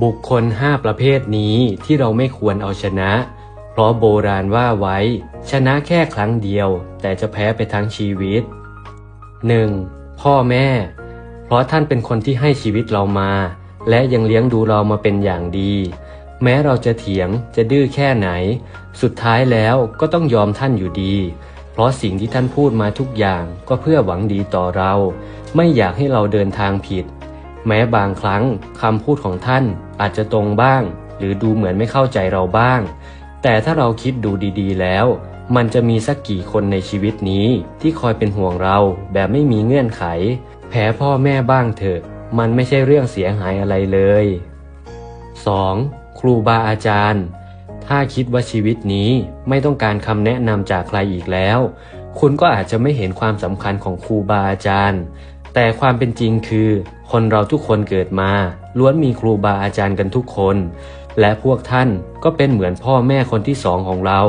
บุคคลห้าประเภทนี้ที่เราไม่ควรเอาชนะ เพราะโบราณว่าไว้ ชนะแค่ครั้งเดียว แต่จะแพ้ไปทั้งชีวิต 1. พ่อแม่ เพราะท่านเป็นคนที่ให้ชีวิตเรามา และยังเลี้ยงดูเรามาเป็นอย่างดี แม้เราจะเถียงจะดื้อแค่ไหน สุดท้ายแล้วก็ต้องยอมท่านอยู่ดี เพราะสิ่งที่ท่านพูดมาทุกอย่างก็เพื่อหวังดีต่อเรา ไม่อยากให้เราเดินทางผิด แม้บางครั้งคำพูดของท่านอาจจะตรงบ้าง หรือดูเหมือนไม่เข้าใจเราบ้าง แต่ถ้าเราคิดดูดีๆ แล้ว มันจะมีสักกี่คนในชีวิตนี้ ที่คอยเป็นห่วงเราแบบไม่มีเงื่อนไขแพ้พ่อแม่บ้างเถอะ มันไม่ใช่เรื่องเสียหายอะไรเลย 2. ครูบาอาจารย์ ถ้าคิดว่าชีวิตนี้ไม่ต้องการคำแนะนำจากใครอีกแล้ว คุณก็อาจจะไม่เห็นความสำคัญของครูบาอาจารย์ แต่ความเป็นจริงคือ คนเราทุกคนเกิดมา ล้วนมีครูบาอาจารย์กันทุกคน และพวกท่านก็เป็นเหมือนพ่อแม่คนที่สองของเรา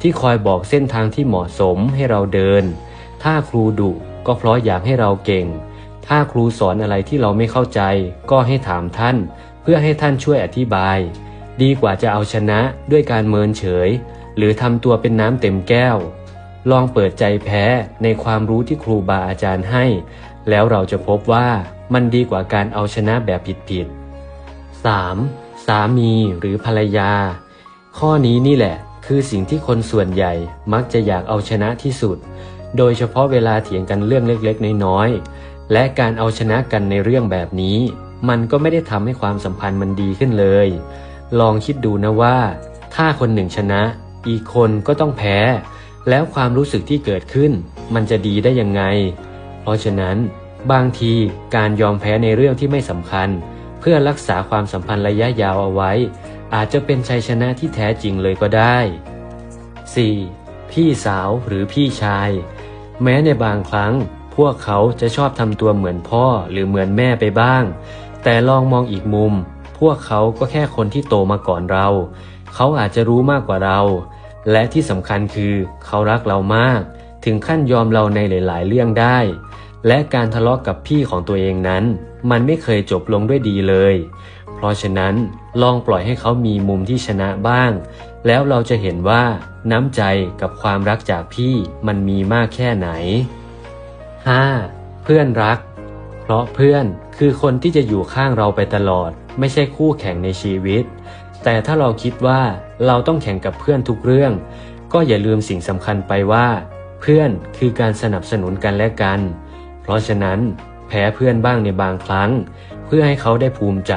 ที่คอยบอกเส้นทางที่เหมาะสมให้เราเดิน ถ้าครูดุก็เพราะอยากให้เราเก่ง ถ้าครูสอนอะไรที่เราไม่เข้าใจ ก็ให้ถามท่าน เพื่อให้ท่านช่วยอธิบาย ดีกว่าจะเอาชนะด้วยการเมินเฉย หรือทำตัวเป็นน้ำเต็มแก้ว ลองเปิดใจแพ้ในความรู้ที่ครูบาอาจารย์ให้ แล้วเราจะพบว่ามันดีกว่าการเอาชนะแบบผิดๆ 3. สามีหรือภรรยา ข้อนี้นี่แหละ คือสิ่งที่คนส่วนใหญ่มักจะอยากเอาชนะที่สุด โดยเฉพาะเวลาเถียงกันเรื่องเล็กๆ น้อยๆ และการเอาชนะกันในเรื่องแบบนี้ มันก็ไม่ได้ทำให้ความสัมพันธ์มันดีขึ้นเลย ลองคิดดูนะว่า ถ้าคนหนึ่งชนะ อีกคนก็ต้องแพ้ แล้วความรู้สึกที่เกิดขึ้น มันจะดีได้ยังไง เพราะฉะนั้นบางทีการยอมแพ้ในเรื่องที่ไม่สำคัญ เพื่อรักษาความสัมพันธ์ระยะยาวเอาไว้ อาจจะเป็นชัยชนะที่แท้จริงเลยก็ได้ 4. พี่สาวหรือพี่ชาย แม้ในบางครั้ง พวกเขาจะชอบทำตัวเหมือนพ่อหรือเหมือนแม่ไปบ้าง แต่ลองมองอีกมุม พวกเขาก็แค่คนที่โตมาก่อนเรา เขาอาจจะรู้มากกว่าเรา และที่สำคัญคือเขารักเรามาก ถึงขั้นยอมเราในหลาย ๆ เรื่องได้ และการทะเลาะกกับพี่ของตัวเองนั้น มันไม่เคยจบลงด้วยดีเลย เพราะฉะนั้นลองปล่อยให้เขามีมุมที่ชนะบ้าง แล้วเราจะเห็นว่าน้ำใจกับความรักจากพี่มันมีมากแค่ไหน 5. เพื่อนรัก เพราะเพื่อนคือคนที่จะอยู่ข้างเราไปตลอด ไม่ใช่คู่แข่งในชีวิต แต่ถ้าเราคิดว่าเราต้องแข่งกับเพื่อนทุกเรื่อง ก็อย่าลืมสิ่งสำคัญไปว่า เพื่อนคือการสนับสนุนกันและกัน เพราะฉะนั้นแพ้เพื่อนบ้างในบางครั้ง เพื่อให้เขาได้ภูมิใจ